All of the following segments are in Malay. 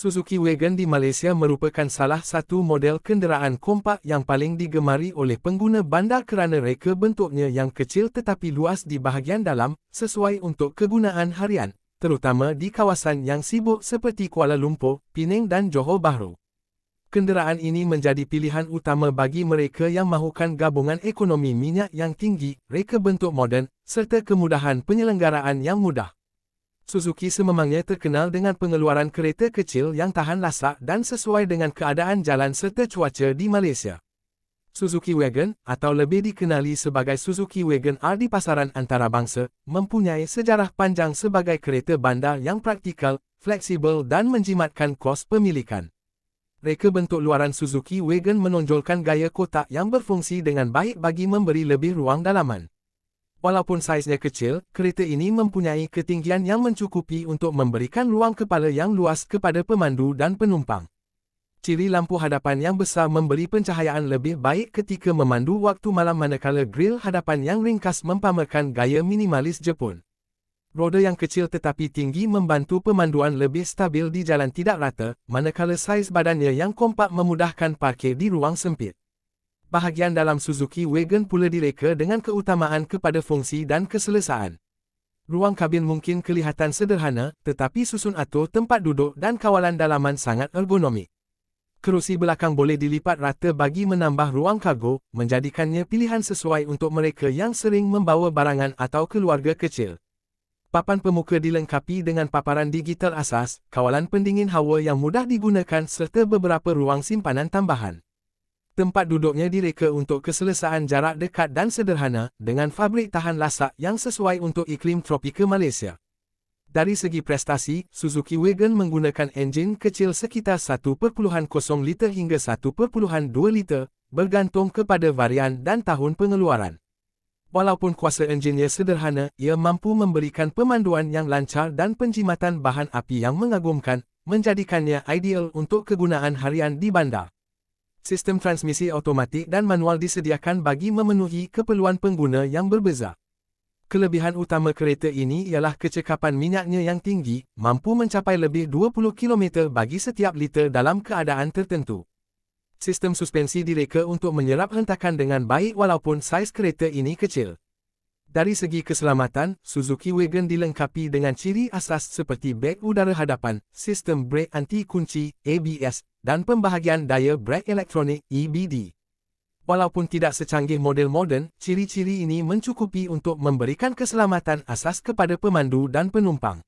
Suzuki Wagon di Malaysia merupakan salah satu model kenderaan kompak yang paling digemari oleh pengguna bandar kerana reka bentuknya yang kecil tetapi luas di bahagian dalam, sesuai untuk kegunaan harian, terutama di kawasan yang sibuk seperti Kuala Lumpur, Penang dan Johor Bahru. Kenderaan ini menjadi pilihan utama bagi mereka yang mahukan gabungan ekonomi minyak yang tinggi, reka bentuk moden, serta kemudahan penyelenggaraan yang mudah. Suzuki sememangnya terkenal dengan pengeluaran kereta kecil yang tahan lasak dan sesuai dengan keadaan jalan serta cuaca di Malaysia. Suzuki Wagon, atau lebih dikenali sebagai Suzuki Wagon R di pasaran antarabangsa, mempunyai sejarah panjang sebagai kereta bandar yang praktikal, fleksibel dan menjimatkan kos pemilikan. Reka bentuk luaran Suzuki Wagon menonjolkan gaya kotak yang berfungsi dengan baik bagi memberi lebih ruang dalaman. Walaupun saiznya kecil, kereta ini mempunyai ketinggian yang mencukupi untuk memberikan ruang kepala yang luas kepada pemandu dan penumpang. Ciri lampu hadapan yang besar memberi pencahayaan lebih baik ketika memandu waktu malam manakala grill hadapan yang ringkas mempamerkan gaya minimalis Jepun. Roda yang kecil tetapi tinggi membantu pemanduan lebih stabil di jalan tidak rata, manakala saiz badannya yang kompak memudahkan parkir di ruang sempit bahagian dalam Suzuki Wagon pula direka dengan keutamaan kepada fungsi dan keselesaan. Ruang kabin mungkin kelihatan sederhana, tetapi susun atur tempat duduk dan kawalan dalaman sangat ergonomik. Kerusi belakang boleh dilipat rata bagi menambah ruang kargo, menjadikannya pilihan sesuai untuk mereka yang sering membawa barangan atau keluarga kecil. Papan pemuka dilengkapi dengan paparan digital asas, kawalan pendingin hawa yang mudah digunakan serta beberapa ruang simpanan tambahan. Tempat duduknya direka untuk keselesaan jarak dekat dan sederhana, dengan fabrik tahan lasak yang sesuai untuk iklim tropika Malaysia. Dari segi prestasi, Suzuki Wagon menggunakan enjin kecil sekitar 1.0 liter hingga 1.2 liter, bergantung kepada varian dan tahun pengeluaran. Walaupun kuasa enjinnya sederhana, ia mampu memberikan pemanduan yang lancar dan penjimatan bahan api yang mengagumkan, menjadikannya ideal untuk kegunaan harian di bandar. Sistem transmisi automatik dan manual disediakan bagi memenuhi keperluan pengguna yang berbeza. Kelebihan utama kereta ini ialah kecekapan minyaknya yang tinggi, mampu mencapai lebih 20 km bagi setiap liter dalam keadaan tertentu. Sistem suspensi direka untuk menyerap hentakan dengan baik walaupun saiz kereta ini kecil. Dari segi keselamatan, Suzuki Wagon dilengkapi dengan ciri asas seperti beg udara hadapan, sistem brake anti-kunci, ABS, dan pembahagian daya brake elektronik, EBD. Walaupun tidak secanggih model moden, ciri-ciri ini mencukupi untuk memberikan keselamatan asas kepada pemandu dan penumpang.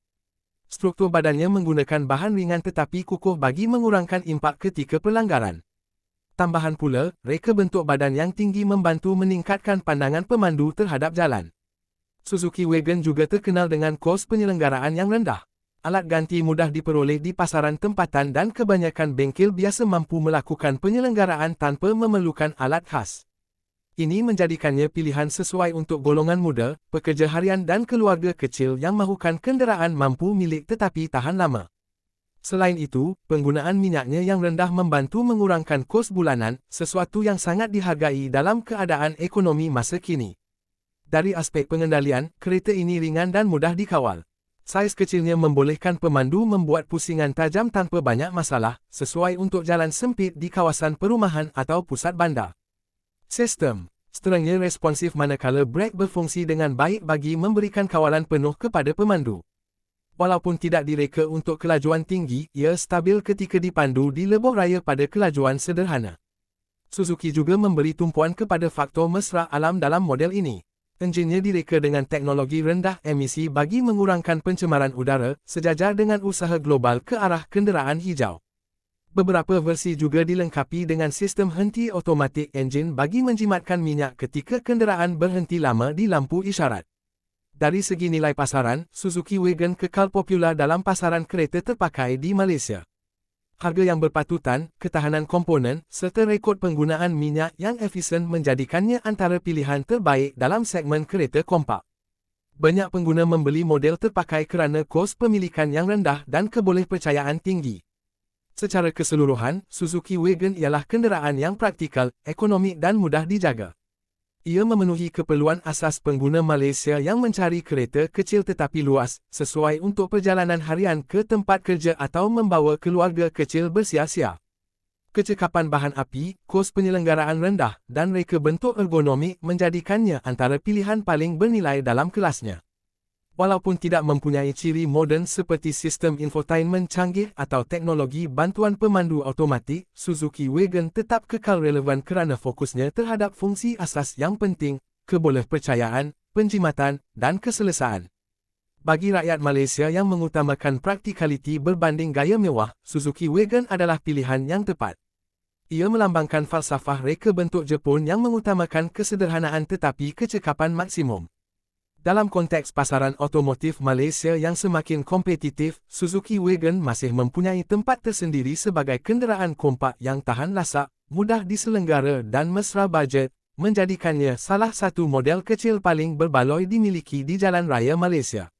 Struktur badannya menggunakan bahan ringan tetapi kukuh bagi mengurangkan impak ketika pelanggaran. Tambahan pula, reka bentuk badan yang tinggi membantu meningkatkan pandangan pemandu terhadap jalan. Suzuki Wagon juga terkenal dengan kos penyelenggaraan yang rendah. Alat ganti mudah diperoleh di pasaran tempatan dan kebanyakan bengkel biasa mampu melakukan penyelenggaraan tanpa memerlukan alat khas. Ini menjadikannya pilihan sesuai untuk golongan muda, pekerja harian dan keluarga kecil yang mahukan kenderaan mampu milik tetapi tahan lama. Selain itu, penggunaan minyaknya yang rendah membantu mengurangkan kos bulanan, sesuatu yang sangat dihargai dalam keadaan ekonomi masa kini. Dari aspek pengendalian, kereta ini ringan dan mudah dikawal. Saiz kecilnya membolehkan pemandu membuat pusingan tajam tanpa banyak masalah, sesuai untuk jalan sempit di kawasan perumahan atau pusat bandar. Sistem Seterangnya responsif manakala brake berfungsi dengan baik bagi memberikan kawalan penuh kepada pemandu. Walaupun tidak direka untuk kelajuan tinggi, ia stabil ketika dipandu di lebuh raya pada kelajuan sederhana. Suzuki juga memberi tumpuan kepada faktor mesra alam dalam model ini. Enjinnya direka dengan teknologi rendah emisi bagi mengurangkan pencemaran udara, sejajar dengan usaha global ke arah kenderaan hijau. Beberapa versi juga dilengkapi dengan sistem henti otomatik enjin bagi menjimatkan minyak ketika kenderaan berhenti lama di lampu isyarat. Dari segi nilai pasaran, Suzuki Wagon kekal popular dalam pasaran kereta terpakai di Malaysia. Harga yang berpatutan, ketahanan komponen, serta rekod penggunaan minyak yang efisien menjadikannya antara pilihan terbaik dalam segmen kereta kompak. Banyak pengguna membeli model terpakai kerana kos pemilikan yang rendah dan kebolehpercayaan tinggi. Secara keseluruhan, Suzuki Wagon ialah kenderaan yang praktikal, ekonomik dan mudah dijaga. Ia memenuhi keperluan asas pengguna Malaysia yang mencari kereta kecil tetapi luas, sesuai untuk perjalanan harian ke tempat kerja atau membawa keluarga kecil bersia-sia. Kecekapan bahan api, kos penyelenggaraan rendah, dan reka bentuk ergonomik menjadikannya antara pilihan paling bernilai dalam kelasnya. Walaupun tidak mempunyai ciri moden seperti sistem infotainment canggih atau teknologi bantuan pemandu automatik, Suzuki Wagon tetap kekal relevan kerana fokusnya terhadap fungsi asas yang penting, kebolehpercayaan, penjimatan, dan keselesaan. Bagi rakyat Malaysia yang mengutamakan praktikaliti berbanding gaya mewah, Suzuki Wagon adalah pilihan yang tepat. Ia melambangkan falsafah reka bentuk Jepun yang mengutamakan kesederhanaan tetapi kecekapan maksimum. Dalam konteks pasaran otomotif Malaysia yang semakin kompetitif, Suzuki Wagon masih mempunyai tempat tersendiri sebagai kenderaan kompak yang tahan lasak, mudah diselenggara dan mesra bajet, menjadikannya salah satu model kecil paling berbaloi dimiliki di jalan raya Malaysia.